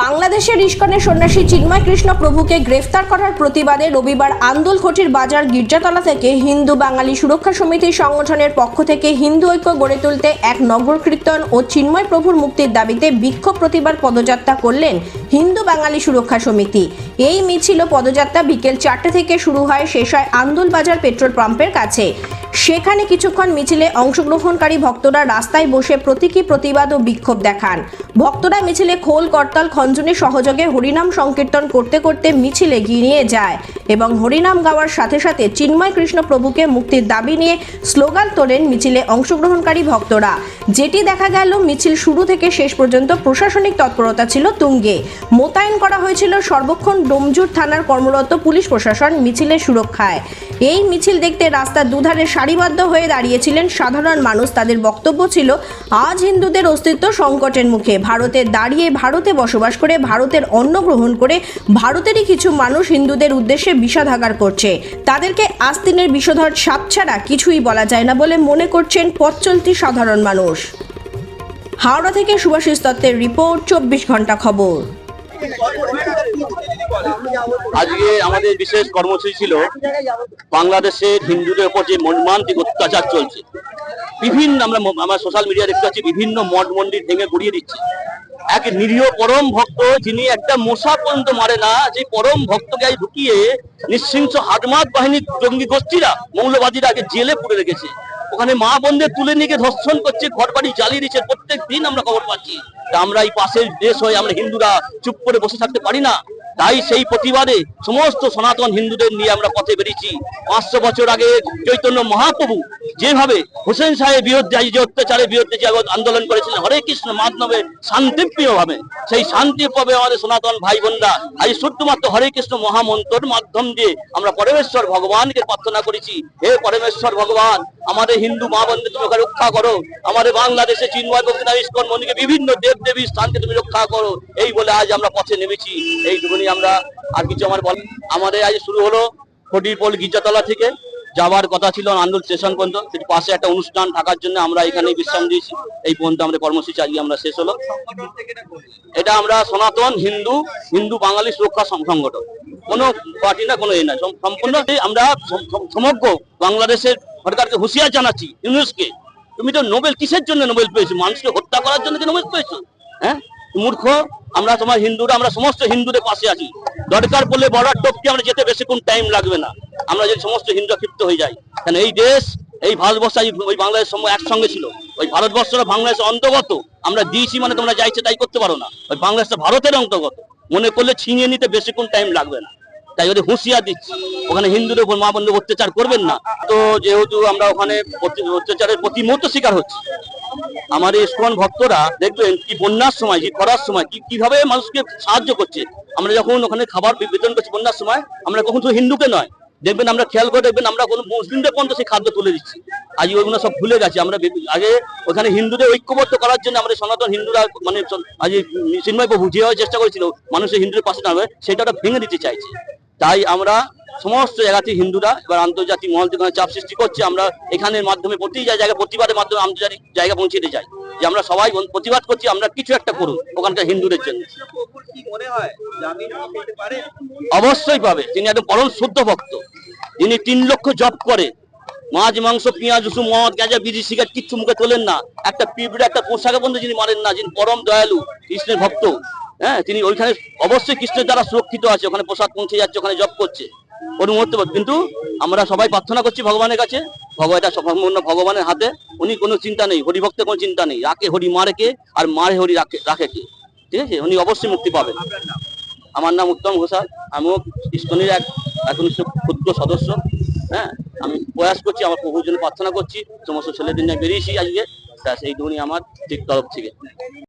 বাংলাদেশের ইস্কনের সন্ন্যাসী চিন্ময় কৃষ্ণ প্রভুকে গ্রেফতার করার প্রতিবাদে রবিবার আন্দোলঘটির বাজার গির্জাতলা থেকে হিন্দু বাঙালি সুরক্ষা সমিতি সংগঠনের পক্ষ থেকে হিন্দু ঐক্য গড়ে তুলতে এক নগর কীর্তন ও চিন্ময় প্রভুর মুক্তির দাবিতে বিক্ষোভ প্রতিবাদ পদযাত্রা করলেন হিন্দু বাঙালি সুরক্ষা সমিতি। এই মিছিল পদযাত্রা বিকেল চারটে থেকে শুরু হয়, শেষ হয় আন্দোলবাজার পেট্রোল পাম্পের কাছে। সেখানে কিছুক্ষণ মিছিলে অংশগ্রহণকারী ভক্তরা রাস্তায় বসে প্রতীকী প্রতিবাদ ও বিক্ষোভ দেখান। ভক্তরা মিছিলে খোল, করতাল খঞ্জনের সহযোগে হরিনাম সংকীর্তন করতে করতে মিছিলে গিয়ে যায়। এবং হরিনাম গাওয়ার সাথে সাথে চিন্ময় কৃষ্ণ প্রভুকে মুক্তির দাবি নিয়ে স্লোগান তোলেন মিছিলে অংশগ্রহণকারী ভক্তরা। যেটি দেখা গেল মিছিল শুরু থেকে শেষ পর্যন্ত প্রশাসনিক তৎপরতা ছিল তুঙ্গে। মোতায়েন করা হয়েছিল সর্বক্ষণ ডোমজুর থানার কর্মরত পুলিশ প্রশাসন মিছিলের সুরক্ষায়। এই মিছিল দেখতে রাস্তার দুধারে সারিবদ্ধ হয়ে দাঁড়িয়েছিলেন সাধারণ মানুষ। তাদের বক্তব্য ছিল, আজ হিন্দুদের অস্তিত্ব সংকটের মুখে। ভারতে দাঁড়িয়ে ভারতে বসবাস করে, ভারতের অন্ন গ্রহণ করে, ভারতেরই কিছু মানুষ হিন্দুদের উদ্দেশ্যে বিষাধাগার করছে। তাদেরকে আস্তিনের বিষধর সাপ ছাড়া কিছুই বলা যায় না বলে মনে করছেন পথ চলতি সাধারণ মানুষ। হাওড়া থেকে সুভাষিস দত্তের রিপোর্ট, চব্বিশ ঘণ্টা খবর। আজকে আমাদের বিশেষ কর্মসূচি ছিল বাংলাদেশের হিন্দুদের উপর যে মর্মান্তিক অত্যাচার চলছে, বিভিন্ন আমরা আমরা সোশ্যাল মিডিয়া দেখতে পাচ্ছি, বিভিন্ন মঠ মন্দির ভেঙে গুড়িয়ে দিচ্ছে। এক নিরীহ পরম ভক্ত যিনি একটা মশা পর্যন্ত মারে না যে পরম ভক্তকে আজ ঢুকিয়ে নিঃশৃংস হাটমাত বাহিনীর জঙ্গি গোষ্ঠীরা, মৌলবাদীরা আগে জেলে পুরে রেখেছে। ওখানে মা বোনদের তুলে নিয়ে ধর্ষণ করছে ঘর বাড়ি জ্বালিয়ে দিচ্ছে, প্রত্যেক দিন আমরা খবর পাচ্ছি। আমরা এই পাশের দেশ হয়ে আমরা হিন্দুরা চুপ করে বসে থাকতে পারি না। তাই সেই প্রতিবাদে সমস্ত সনাতন হিন্দুদের নিয়ে আমরা পথে বেরিয়েছি। পাঁচশো বছর আগে চৈতন্য মহাপ্রভু যেভাবে হোসেন সাহেব বিরুদ্ধে যে অত্যাচারের বিরুদ্ধে যে আন্দোলন করেছিলেন, হরে কৃষ্ণ মাধ্যমে শান্তিপ্রিয় ভাবে সেই শান্তি পাবে আমাদের সনাতন ভাই বোনরা আজ শুধুমাত্র হরে কৃষ্ণ মহামন্ত্রের মাধ্যম দিয়ে আমরা পরমেশ্বর ভগবানকে প্রার্থনা করেছি, হে পরমেশ্বর ভগবান আমাদের হিন্দু মা বোনদের তুমি রক্ষা করো। আমাদের বাংলাদেশে চিন্ময় মন্দিরকে বিভিন্ন দেব দেবীর স্থানকে তুমি রক্ষা করো। এই বলে আজ আমরা পথে নেমেছি। এইটুকুনি আমরা আর কিছু আমার বল আমাদের আজ শুরু হলো ফটিরপোল গির্জাতলা থেকে। যাওয়ার কথা ছিল আন্দোলন স্টেশন পর্যন্ত। সেটি পাশে একটা অনুষ্ঠান থাকার জন্য আমরা এখানে বিশ্রাম দিয়েছি। এই পর্যন্ত আমাদের কর্মসূচি আজকে আমরা শেষ হলো। এটা আমরা সনাতন হিন্দু হিন্দু বাঙালি সুরক্ষা সংগঠন কোনো পার্টি না, কোনো এ না। সম্পূর্ণ আমরা সম- সম- সমগ্র বাংলাদেশের সরকারকে হুঁশিয়ার জানাচ্ছি ইউনুসকে। তুমি তো নোবেল কিসের জন্য নোবেল পেয়েছ? মানুষকে হত্যা করার জন্য নোবেল পেয়েছ? হ্যাঁ? মূর্খ, আমরা তোমার হিন্দুরা, আমরা সমস্ত হিন্দুদের পাশে আছি। দরকার পড়লে বর্ডার টপকে আমরা যেতে বেশিক্ষণ টাইম লাগবে না। আমরা যদি সমস্ত হিন্দুরা ক্ষিপ্ত হয়ে যাই, কেন এই দেশ, এই ভারতবর্ষ ওই বাংলাদেশ সময় একসঙ্গে ছিল। ওই ভারতবর্ষটা বাংলাদেশের অন্তর্গত। আমরা দিয়েছি মানে তোমরা যাইছে তাই করতে পারো না। ওই বাংলাদেশটা ভারতের অন্তর্গত। মনে করলে ছিনিয়ে নিতে বেশিক্ষণ টাইম লাগবে না। তাই যদি হুঁশিয়ার দিচ্ছি। ওখানে হিন্দুদের উপর মা বন্ধু অত্যাচার করবেন না। তো যেহেতু আমরা ওখানে অত্যাচারের প্রতি মুহূর্ত শিকার হচ্ছি। এই ইস্কন ভক্তরা দেখবেন কি বন্যার সময়, কি করার সময়, কি কীভাবে মানুষকে সাহায্য করছে। আমরা যখন ওখানে খাবার বিতরণ করছি বন্যার সময়, আমরা কখন শুধু হিন্দুকে নয় দেখবেন আমরা খেয়াল করে দেখবেন আমরা কোনো মুসলিমদের পর্যন্ত সেই খাদ্য তুলে দিচ্ছি। আজ ওইগুলো সব ভুলে গেছে। আমরা আগে ওখানে হিন্দুদের ঐক্যবদ্ধ করার জন্য আমাদের সনাতন হিন্দুরা মানে আজ চিন্ময় প্রভু যেভাবে চেষ্টা করেছিল, মানুষের হিন্দুদের পাশে দাঁড়াবে, সেটা ভেঙে দিতে চাইছে। তাই আমরা সমস্ত জায়গাতে হিন্দুরা, এবার আন্তর্জাতিক মহল থেকে চাপ সৃষ্টি করছে, আমরা এখানের মাধ্যমে প্রতি জায়গায় প্রতিবাদের মাধ্যমে আন্তর্জাতিক জায়গা পৌঁছে দিতে চাই। যে আমরা সবাই প্রতিবাদ করছি, আমরা কিছু একটা করুন ওখানকার হিন্দুদের জন্য। অবশ্যই পাবে। তিনি একদম পরম শুদ্ধ ভক্ত, যিনি তিন লক্ষ জব করে, মাছ, মাংস, পেঁয়াজ, রসুন, মদ, গাঁজা, বিড়ি, সিগারেট, কিচ্ছু মুখে তোলেন না। একটা পিঁপড়ে, একটা পোশাকে বন্ধু যিনি মারেন না, যিনি পরম দয়ালু, কৃষ্ণের ভক্ত হ্যাঁ তিনি ওইখানে অবশ্যই কৃষ্ণের দ্বারা সুরক্ষিত আছে, ওখানে পোশাক পৌঁছে যাচ্ছে, ওখানে জব করছে। বাদ- কিন্তু আমরা সবাই প্রার্থনা করছি ভগবানের কাছে এটা সম্পূর্ণ ভগবানের হাতে, উনি কোনো চিন্তা নেই, হরিভক্তের কোনো চিন্তা নেই। রাখে হরি মারে কে আর মারে হরি রাখে রাখে কে। ঠিক আছে? উনি অবশ্যই মুক্তি পাবেন। আমার নাম উত্তম ঘোষাল। আমিও ইস্কনের এক একনিষ্ঠ ক্ষুদ্র সদস্য। হ্যাঁ? আমি প্রয়াস করছি, আমার প্রভুর জন্য প্রার্থনা করছি। সমস্ত ছেলেদের নিয়ে বেরিয়েছি আজকে। তা সেইটুকুনি আমার ঠিক তরফ থেকে।